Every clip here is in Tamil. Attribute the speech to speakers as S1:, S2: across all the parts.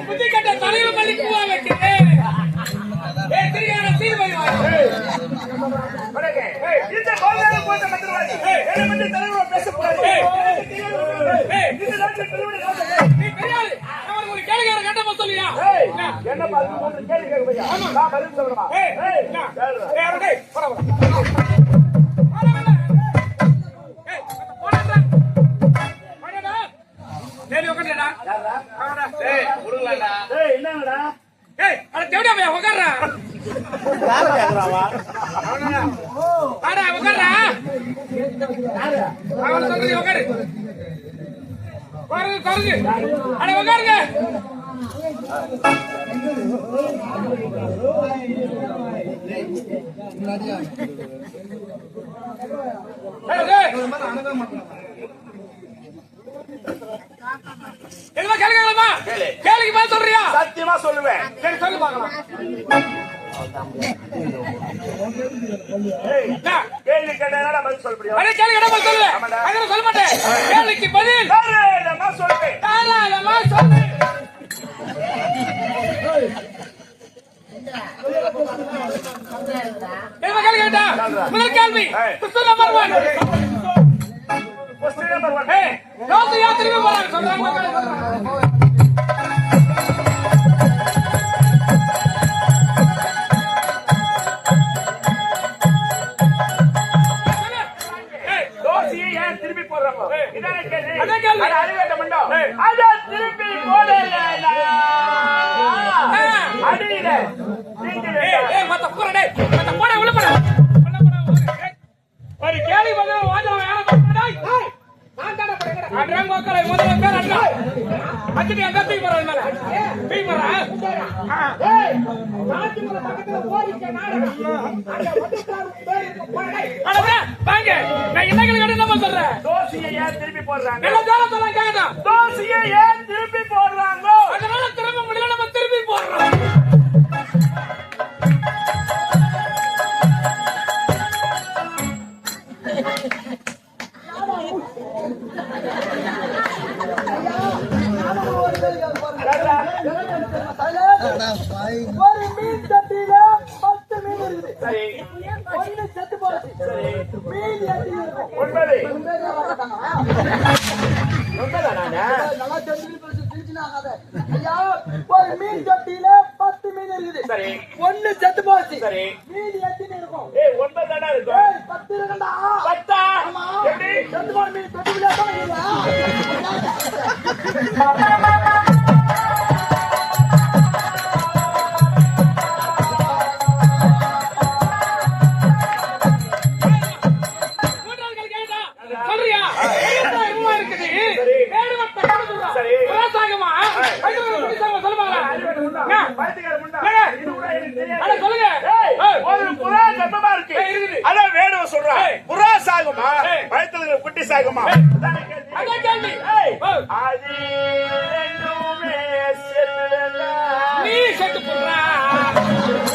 S1: புத்தி கட்ட தலையில மல்லி பூவா வைக்கிறேன் ஏ திரியான சீர்வழி
S2: ஏய், இந்த போட்ட மந்திரவாதி. பத்தி பேசக்கூடாது. இந்த நாட்டில்
S1: நீ ஒரு கேளுங்க சொல்லியா
S2: ஏய், என்ன பார்த்து கேள்வி கேட்க நான் பதில்
S1: வாடா, உட்காருடா. அவன் சொல்றது உட்காரு. உட்காருங்க, உட்காருங்க. அட, உட்காருங்க. ஏய், ஏய். என்னமா கேளுங்கம்மா
S2: கேளு.
S1: கேளுங்க பதில் சொல்றியா
S2: சத்தியமா சொல்லுவேன்
S1: சரி சொல்லு என்ன?
S2: கேள்வி கேட்டா பதில் சொல்ல முடியும்
S1: அடே கேளுங்க பதில் சொல்லு சொல்ல மாட்டேன் கேளுக்கு பதில்
S2: தாராளமா சொல்லுவேன்
S1: தாராளமா சொல்லு கேள்வி கேட்டா முதல் கேள்வி question number 1
S2: Question number one.
S1: ஏய் போறாங்க சொல்றாங்க
S2: திருப்பி போடுறாங்க? அறிவேட்ட மண்டம். அத திருப்பி போடலைனா,
S1: ஆ.
S2: அடியில
S1: மத்த போடா, டேய். மத்த போடா, உள்ள போடா. ஒரு கேள்வி பதில் வாஜனம் யாரை? ஏய், நான் தானே படிக்கிறேன். முதல்ல பேர் எங்க தூக்கி மேல? தூக்கி வாங்க. நான் என்ன சொல்றேன்?
S2: தோசையை ஏன் திருப்பி போடுறாங்க?
S1: என்ன ஜாலம் சொல்றாங்க, கேட்கட்டும்.
S2: தோசையை ஏன் சரி,
S3: ஒண்ணு செத்து போச்சு மீன் எத்தி இருக்கும்
S2: ஒன்பது. ஒன்பதா?
S3: நல்லா தெரிஞ்சுக்கிட்டு. ஐயா, ஒரு மீன் தொட்டியில பத்து மீன் இருக்குது
S2: சரி.
S3: ஒண்ணு செத்து போச்சு
S2: சரி.
S3: மீன் எத்தின்னு இருக்கும்
S2: ஏய், இருக்கும்.
S3: ஏய், பத்து இருக்குண்டா
S2: பத்தா?
S3: ஆமா
S2: எப்படி?
S3: செத்து போன மீன் தொட்டியில தான்?
S2: ரெண்டுமே செத்துடா.
S1: நீ செத்து போடுறா.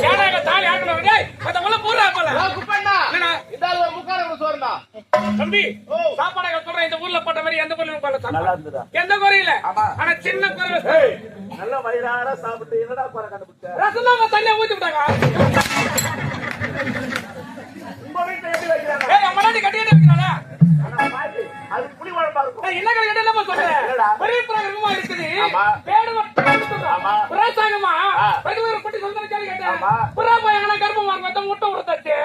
S1: ஏன்டா இங்க தாலி ஆட்டணும்? டேய், மத்த உள்ள போடுறா போல. என்னடா? தம்பி, சாப்பாடு சொல்றேன் இந்த ஊர்ல போட்ட மாதிரி எந்த
S2: இருந்ததா?
S1: எந்த குறையும் இல்ல.
S2: ஆமா.
S1: ஆனா சின்ன குறை
S2: நல்ல வயிறார சாப்பிட்டு என்னடா குறை கண்டுபிடிச்ச?
S1: ரசம் தண்ணியை ஊத்தி விட்டாங்க
S2: உங்க வீட்டுல எப்படி வைக்கிறாங்க?
S1: ஏய் அம்மா நாட்டி கட்டிக்கிட்டு இருக்கிறாளா
S2: ஆனா பாத்து, அது புளி குழம்பா இருக்கும்.
S1: என்ன கதை என்னமா சொல்றேன்? பெரிய பிரகரமா இருக்குது குட்டி கேட்டேன்
S2: ஆமா.
S1: புறா போய் கர்ப்பம் வாங்க முட்டை கொடுத்தாச்சு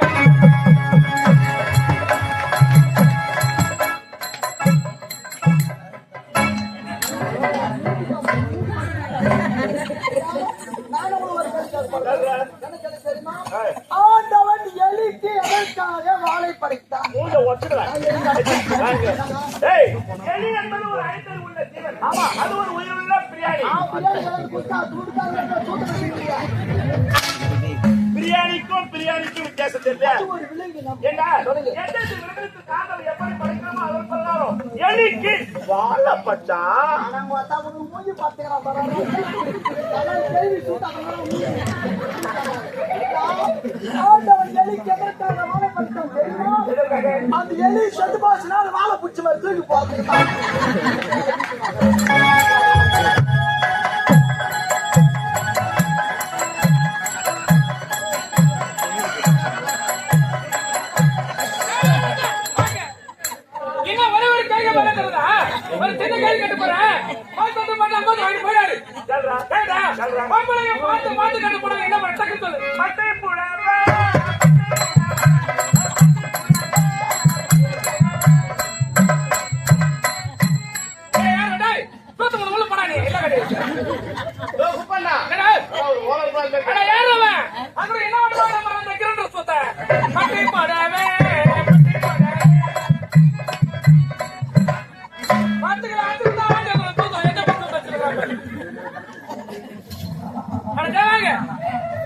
S2: ஆமா, அது ஒரு உயிருள்ள பிரியாணி. பிரியாணிக்கும் பிரியாணிக்கும் வித்தியாசம் தெரியல விலங்குக்கு காதல் எப்படி படைக்கிறோமோ பண்ணாலும் வாழப்பட்டா
S3: மூஞ்சி தெரியுமா? அந்த எலி செத்து போச்சுன்னா வாழை பிடிச்ச மாதிரி தூக்கி போட்டுருக்கான்
S1: ஒரு சின்ன கேள்வி கேட்டு போறேன் பார்த்து பண்ண
S2: அம்மா
S1: வாங்கி போயிடாரு பார்த்து பார்த்து என்ன பண்ண?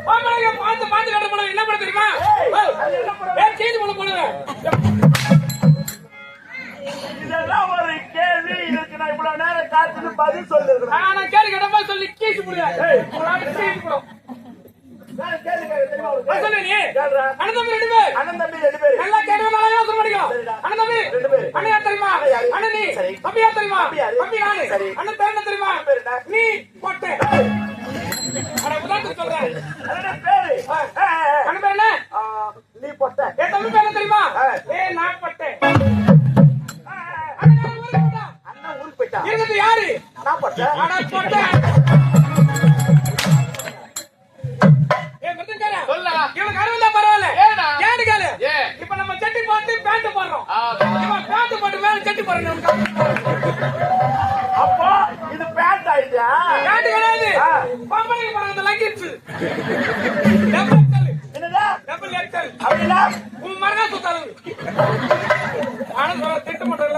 S1: பார்த்து பார்த்து கட்ட போனது என்ன பண்ண தெரியுமா? செய்து கொள்ள போனது
S2: இதெல்லாம் ஒரு கேள்வி இதுக்கு நான் இவ்வளவு நேரம் காத்துட்டு பதில் சொல்லிருக்கிறேன்.
S1: நான் கேள்வி கேட்டப்ப சொல்லி கேஸ்
S2: முடியாது
S1: அண்ணன் ரெண்டு பேர்.
S2: அண்ணன் ரெண்டு பேர்.
S1: நல்லா கேட்டவனால யோசனை பண்ணிக்கலாம் அண்ணன் தம்பி
S2: ரெண்டு பேர்.
S1: அண்ணன் தெரியுமா?
S2: அண்ணன்
S1: நீ. தம்பியா தெரியுமா?
S2: தம்பி
S1: நானு. அண்ணன் பேரன் என்ன நீ போட்ட என் தம்பி பேரு தெரியுமா ஏ நான்
S2: போட்டேன்.
S1: அண்ணன் ஊருக்கு
S2: போயிட்டான்
S1: இருந்தது யாரு போட்டேன்.
S2: அப்படின்னா
S1: உன் மரண சுத்தாரு நானும் திட்டு மட்டும்